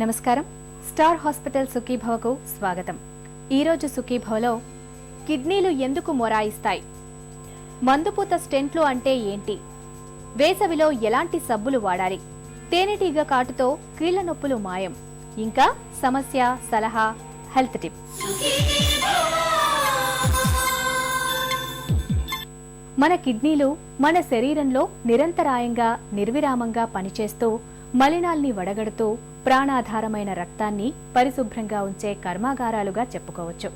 నమస్కారం. Star hospital సుఖీభవకు స్వాగతం. ఈరోజు సుఖీభవలో కిడ్నీలు ఎందుకు మొరాయిస్తాయి? మందుపూత స్టెంట్లు అంటే ఏంటి? వేసవిలో ఎలాంటి సబ్బులు వాడాలి? తేనెటీగ కాటుతో కీళ్ళ నొప్పులు మాయం. ఇంకా సమస్య సలహా హెల్త్ టిప్. మన కిడ్నీలు మన శరీరంలో నిరంతరాయంగా నిర్విరామంగా పనిచేస్తూ మలినాల్ని వడగడుతూ ప్రాణాధారమైన రక్తాన్ని పరిశుభ్రంగా ఉంచే కర్మాగారాలుగా చెప్పుకోవచ్చు.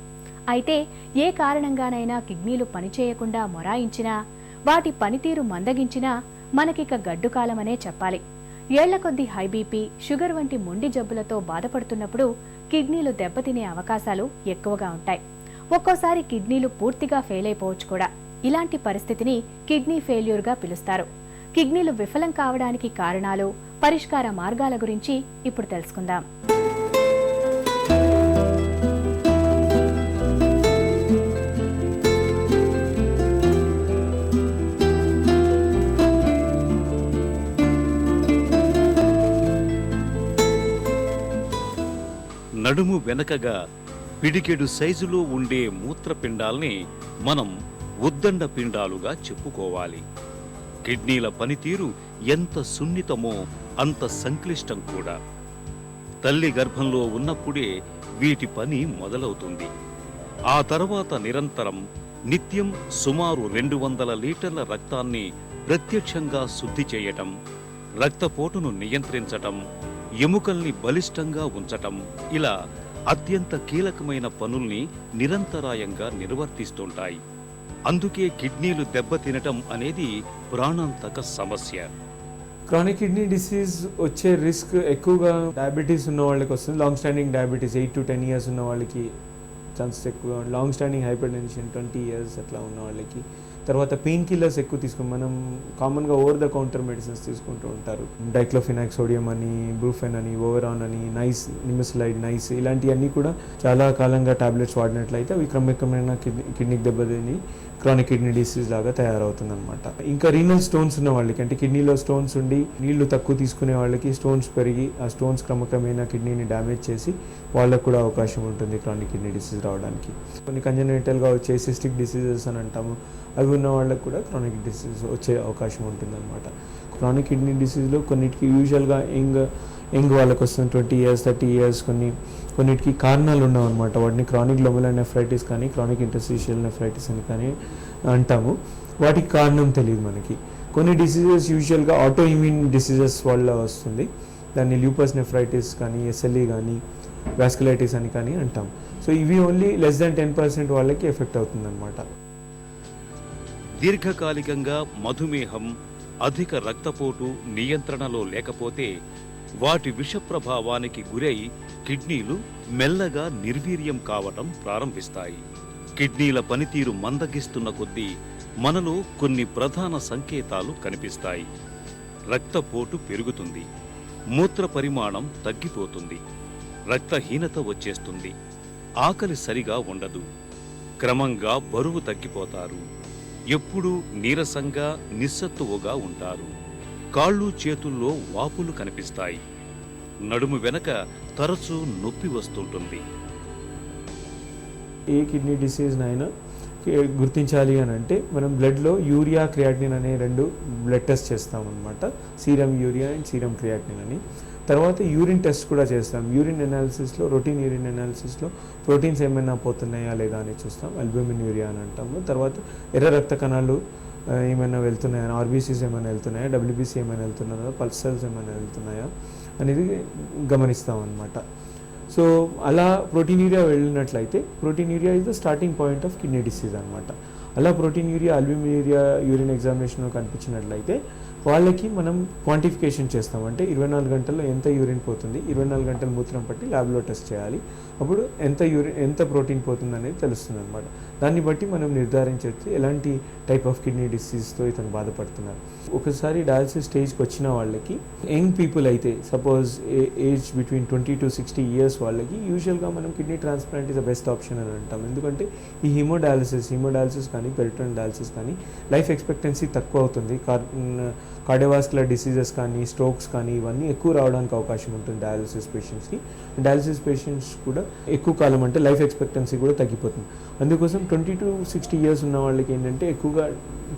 అయితే ఏ కారణంగానైనా కిడ్నీలు పనిచేయకుండా మొరాయించినా వాటి పనితీరు మందగించినా మనకిక గడ్డుకాలమనే చెప్పాలి. ఏళ్ళ కొద్దీ హై బీపీ షుగర్ వంటి మొండి జబ్బులతో బాధపడుతున్నప్పుడు కిడ్నీలు దెబ్బతినే అవకాశాలు ఎక్కువగా ఉంటాయి. ఒక్కోసారి కిడ్నీలు పూర్తిగా ఫెయిల్ అయిపోవచ్చు కూడా. ఇలాంటి పరిస్థితిని కిడ్నీ ఫెయిల్యూర్గా పిలుస్తారు. కిడ్నీలు విఫలం కావడానికి కారణాలు పరిష్కార మార్గాల గురించి ఇప్పుడు తెలుసుకుందాం. నడుము వెనకగా పిడికెడు సైజులో ఉండే మూత్రపిండాల్ని మనం ఉద్దండ పిండాలుగా చెప్పుకోవాలి. కిడ్నీల పనితీరు ఎంత సున్నితమో అంత సంక్లిష్టం కూడా. తల్లి గర్భంలో ఉన్నప్పుడే వీటి పని మొదలవుతుంది. ఆ తర్వాత నిరంతరం నిత్యం సుమారు రెండు వందల లీటర్ల రక్తాన్ని ప్రత్యక్షంగా శుద్ధి చేయటం రక్తపోటును నియంత్రించటం ఎముకల్ని బలిష్టంగా ఉంచటం ఇలా అత్యంత కీలకమైన పనుల్ని నిరంతరాయంగా నిర్వర్తిస్తుంటాయి. అందుకే కిడ్నీలు దెబ్బతినటం అనేది ప్రాణాంతక సమస్య. క్రానిక్ కిడ్నీ డిసీజ్ వచ్చే రిస్క్ ఎక్కువగా డయాబెటీస్ ఉన్న వాళ్ళకి వస్తుంది. Long standing diabetes eight to ten years ఉన్న వాళ్ళకి ఛాన్సెస్ ఎక్కువ long standing hypertension twenty years అట్లా ఉన్న వాళ్ళకి. తర్వాత పెయిన్ కిల్లర్స్ ఎక్కువ తీసుకుని మనం కామన్గా ఓవర్ ద కౌంటర్ మెడిసిన్స్ తీసుకుంటూ ఉంటారు. డైక్లోఫినాక్ సోడియం అని బ్రూఫెన్ అని ఓవరాన్ అని నైస్ నిమిస్లైడ్ నైస్ ఇలాంటివన్నీ కూడా చాలా కాలంగా టాబ్లెట్స్ వాడినట్లయితే అవి క్రమక్రమేణా కిడ్నీ కిడ్నీకి దెబ్బతిని క్రానిక్ కిడ్నీ డిసీజ్ లాగా తయారవుతుంది అనమాట ఇంకా రీనల్ స్టోన్స్ ఉన్న వాళ్ళకి అంటే కిడ్నీలో స్టోన్స్ ఉండి నీళ్ళు తక్కువ తీసుకునే వాళ్ళకి స్టోన్స్ పెరిగి ఆ స్టోన్స్ క్రమక్రమేణా కిడ్నీని డ్యామేజ్ చేసి వాళ్ళకు కూడా అవకాశం ఉంటుంది క్రానిక్ కిడ్నీ డిసీజ్ రావడానికి. కొన్ని కంజనైటల్గా వచ్చే సిస్టిక్ డిసీజెస్ అని అంటాము. అవి ఉన్న వాళ్ళకి కూడా క్రానిక్ డిసీజ్ వచ్చే అవకాశం ఉంటుందన్నమాట. క్రానిక్ కిడ్నీ డిసీజ్లో కొన్నిటికి యూజువల్గా యంగ్ యంగ్ వాళ్ళకి వస్తుంది ట్వంటీ ఇయర్స్ థర్టీ ఇయర్స్ కొన్ని కొన్నిటికి కారణాలు ఉండవు వాటిని క్రానిక్ లొబులర్ నెఫ్రైటిస్ కానీ క్రానిక్ ఇంటర్స్టిషియల్ నెఫ్రైటిస్ అని కానీ అంటాము. వాటికి కారణం తెలియదు మనకి. కొన్ని డిసీజెస్ యూజువల్గా ఆటో ఇమ్యూన్ డిసీజెస్ వల్ల వస్తుంది. దాన్ని ల్యూపస్ నెఫ్రైటిస్ కానీ ఎస్ఎల్ఈ కానీ వాస్కులైటిస్ అని కానీ అంటాం. సో ఇవి only less than ten percent వాళ్ళకి ఎఫెక్ట్ అవుతుందన్నమాట. దీర్ఘకాలికంగా మధుమేహం అధిక రక్తపోటు నియంత్రణలో లేకపోతే వాటి విష ప్రభావానికి గురై కిడ్నీలు మెల్లగా నిర్వీర్యం కావటం ప్రారంభిస్తాయి. కిడ్నీల పనితీరు మందగిస్తున్న కొద్దీ మనలో కొన్ని ప్రధాన సంకేతాలు కనిపిస్తాయి. రక్తపోటు పెరుగుతుంది. మూత్ర పరిమాణం తగ్గిపోతుంది. రక్తహీనత వచ్చేస్తుంది. ఆకలి సరిగా ఉండదు. క్రమంగా బరువు తగ్గిపోతారు. ఎప్పుడూ నీరసంగా నిస్సత్తువగా ఉంటారు. కాళ్ళు చేతుల్లో వాపులు కనిపిస్తాయి. నడుము వెనక తరచూ నొప్పి వస్తుంటుంది. ఏ కిడ్నీ డిసీజ్ అయినా గుర్తించాలి అని అంటే మనం బ్లడ్లో యూరియా క్రియాటినిన్ అనే రెండు బ్లడ్ టెస్ట్ చేస్తాం serum urea and serum creatinine అని. తర్వాత యూరిన్ టెస్ట్ కూడా చేస్తాం. యూరిన్ అనాలిసిస్లో రొటీన్ యూరిన్ అనాలిసిస్లో ప్రోటీన్స్ ఏమైనా పోతున్నాయా లేదా అని చూస్తాం. అల్బ్యూమిన్ యూరియా అని అంటాము తర్వాత ఎర్ర రక్త కణాలు ఏమైనా వెళ్తున్నాయా? ఆర్బీసీస్ ఏమైనా వెళ్తున్నాయా? డబ్ల్యూబీసీ ఏమైనా వెళ్తున్నాయా? పల్స్ సెల్స్ ఏమైనా వెళ్తున్నాయా? అనేది గమనిస్తాం సో అలా ప్రోటీనీరియా వెళ్ళినట్లయితే proteinuria is the starting point of kidney disease అనమాట అలా ప్రోటీనీరియా అల్బ్యూమినీరియా యూరిన్ ఎగ్జామినేషన్ కనిపించినట్లయితే వాళ్ళకి మనం క్వాంటిఫికేషన్ చేస్తాం. అంటే ఇరవై నాలుగు గంటల్లో ఎంత యూరిన్ పోతుంది ఇరవై నాలుగు గంటల మూత్రం పట్టి ల్యాబ్లో టెస్ట్ చేయాలి. అప్పుడు ఎంత యూరిన్ ఎంత ప్రోటీన్ పోతుంది అనేది తెలుస్తుంది అనమాట దాన్ని బట్టి మనం నిర్ధారించవచ్చు ఎలాంటి టైప్ ఆఫ్ కిడ్నీ డిసీజ్తో ఇతను బాధపడుతున్నారు. ఒకసారి డయాలసిస్ స్టేజ్కి వచ్చిన వాళ్ళకి యంగ్ పీపుల్ అయితే suppose age between twenty to sixty years వాళ్ళకి యూజువల్గా మనం kidney transplant is the best option అని అంటాం. ఎందుకంటే ఈ హిమోడయాలసిస్ హిమోడయాలసిస్ కానీ పెరిటోన్ డయాలసిస్ కానీ లైఫ్ ఎక్స్పెక్టెన్సీ తక్కువ అవుతుంది. కార్ కార్డియోవాస్కులర్ డిసీజెస్ కానీ స్ట్రోక్స్ కానీ ఇవన్నీ ఎక్కువ రావడానికి అవకాశం ఉంటుంది డయాలసిస్ పేషెంట్స్కి. డయాలసిస్ పేషెంట్స్ కూడా ఎక్కువ కాలం అంటే లైఫ్ ఎక్స్పెక్టెన్సీ కూడా తగ్గిపోతుంది. అందుకోసం ట్వంటీ టు సిక్స్టీ ఇయర్స్ ఉన్న వాళ్ళకి ఏంటంటే ఎక్కువగా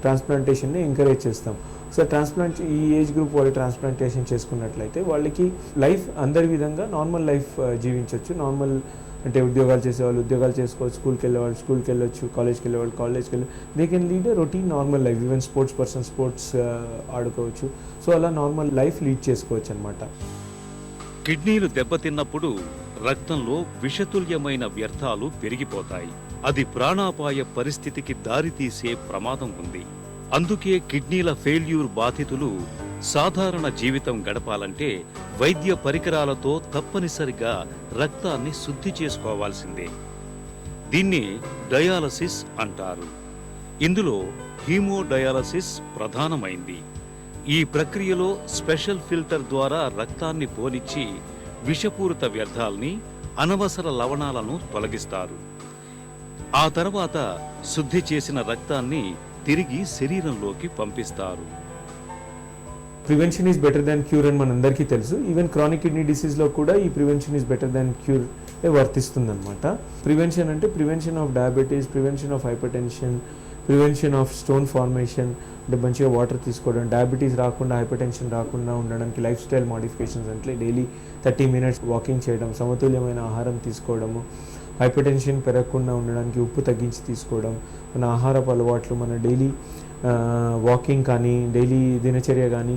ట్రాన్స్ప్లాంటేషన్ని ఎంకరేజ్ చేస్తాం. సో ట్రాన్స్ప్లాంట్ ఈ ఏజ్ గ్రూప్ వాళ్ళు ట్రాన్స్ప్లాంటేషన్ చేసుకున్నట్లయితే వాళ్ళకి లైఫ్ అందరి విధంగా నార్మల్ లైఫ్ జీవించవచ్చు నార్మల్ అంటే ఉద్యోగాలు చేసేవాళ్ళు ఉద్యోగాలు చేసుకోవచ్చు స్కూల్కి వెళ్ళేవాళ్ళు స్కూల్కి వెళ్ళొచ్చు కాలేజ్కి వెళ్ళేవాళ్ళు కాలేజ్కి వెళ్ళి they can lead routine normal life even sports person sports ఆడుకోవచ్చు. సో అలా నార్మల్ లైఫ్ లీడ్ చేసుకోవచ్చు అనమాట కిడ్నీలు దెబ్బతిన్నప్పుడు రక్తంలో విషతుల్యమైన వ్యర్థాలు పెరిగిపోతాయి. అది ప్రాణాపాయ పరిస్థితికి దారితీసే ప్రమాదం ఉంది. అందుకే కిడ్నీల ఫెయిల్యూర్ బాధితులు సాధారణ జీవితం గడపాలంటే వైద్య పరికరాలతో తప్పనిసరిగా రక్తాన్ని శుద్ధి చేసుకోవాల్సిందే. దీన్ని డయాలసిస్ అంటారు. ఇందులో హీమోడయాలసిస్ ప్రధానమైంది. ఈ ప్రక్రియలో స్పెషల్ ఫిల్టర్ ద్వారా రక్తాన్ని పోనిచ్చి విషపూరిత వ్యర్థాల్ని అనవసర లవణాలను తొలగిస్తారు. ఆ తర్వాత శుద్ధి చేసిన రక్తాన్ని తిరిగి శరీరంలోకి పంపిస్తారు. Prevention is better than cure అని మనందరికీ తెలుసు. ఈవెన్ క్రానిక్ కిడ్నీ డిసీజ్లో కూడా ఈ prevention is better than cure వర్తిస్తుంది అనమాట ప్రివెన్షన్ అంటే prevention of diabetes prevention of hypertension prevention of stone formation అంటే మంచిగా వాటర్ తీసుకోవడం డయాబెటీస్ రాకుండా హైపర్టెన్షన్ రాకుండా ఉండడానికి లైఫ్ స్టైల్ మాడిఫికేషన్స్ అంటే డైలీ థర్టీ మినిట్స్ వాకింగ్ చేయడం సమతుల్యమైన ఆహారం తీసుకోవడము హైపర్టెన్షన్ పెరగకుండా ఉండడానికి ఉప్పు తగ్గించి తీసుకోవడం మన ఆహారపు అలవాట్లు మన డైలీ వాకింగ్ కానీ డైలీ దినచర్య కానీ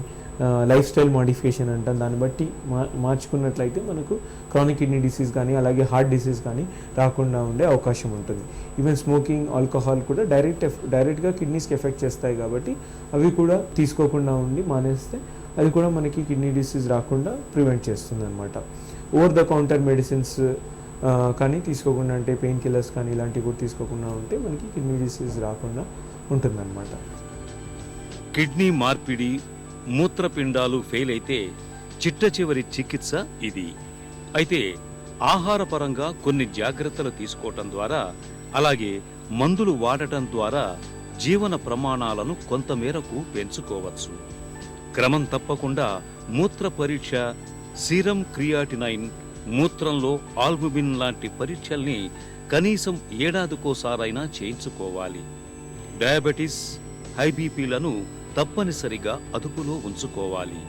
లైఫ్ స్టైల్ మాడిఫికేషన్ అంటాం. దాన్ని బట్టి మా మార్చుకున్నట్లయితే మనకు క్రానిక్ కిడ్నీ డిసీజ్ కానీ అలాగే హార్ట్ డిసీజ్ కానీ రాకుండా ఉండే అవకాశం ఉంటుంది. ఈవెన్ స్మోకింగ్ ఆల్కహాల్ కూడా డైరెక్ట్ డైరెక్ట్గా కిడ్నీస్కి ఎఫెక్ట్ చేస్తాయి కాబట్టి అవి కూడా తీసుకోకుండా ఉండి మానేస్తే అది కూడా మనకి కిడ్నీ డిసీజ్ రాకుండా ప్రివెంట్ చేస్తుంది అనమాట ఓవర్ ద కౌంటర్ మెడిసిన్స్ కానీ తీసుకోకుండా అంటే పెయిన్ కిల్లర్స్ కానీ ఇలాంటివి కూడా తీసుకోకుండా ఉంటే మనకి కిడ్నీ డిసీజ్ రాకుండా ఉంటుందన్నమాట. కిడ్నీ మార్పిడి మూత్రపిండాలు ఫెయిల్ అయితే చిట్ట చివరి చికిత్స ఇది. అయితే ఆహారపరంగా కొన్ని జాగ్రత్తలు తీసుకోవటం ద్వారా అలాగే మందులు వాడటం ద్వారా జీవన ప్రమాణాలను కొంతమేరకు పెంచుకోవచ్చు. క్రమం తప్పకుండా మూత్ర పరీక్ష సీరం క్రియాటినైన్ మూత్రంలో ఆల్బుమిన్ లాంటి పరీక్షల్ని కనీసం ఏడాదికోసారైనా చేయించుకోవాలి. డయాబెటిస్ హైబీపీలను తప్పనిసరిగా అదుపులో ఉంచుకోవాలి.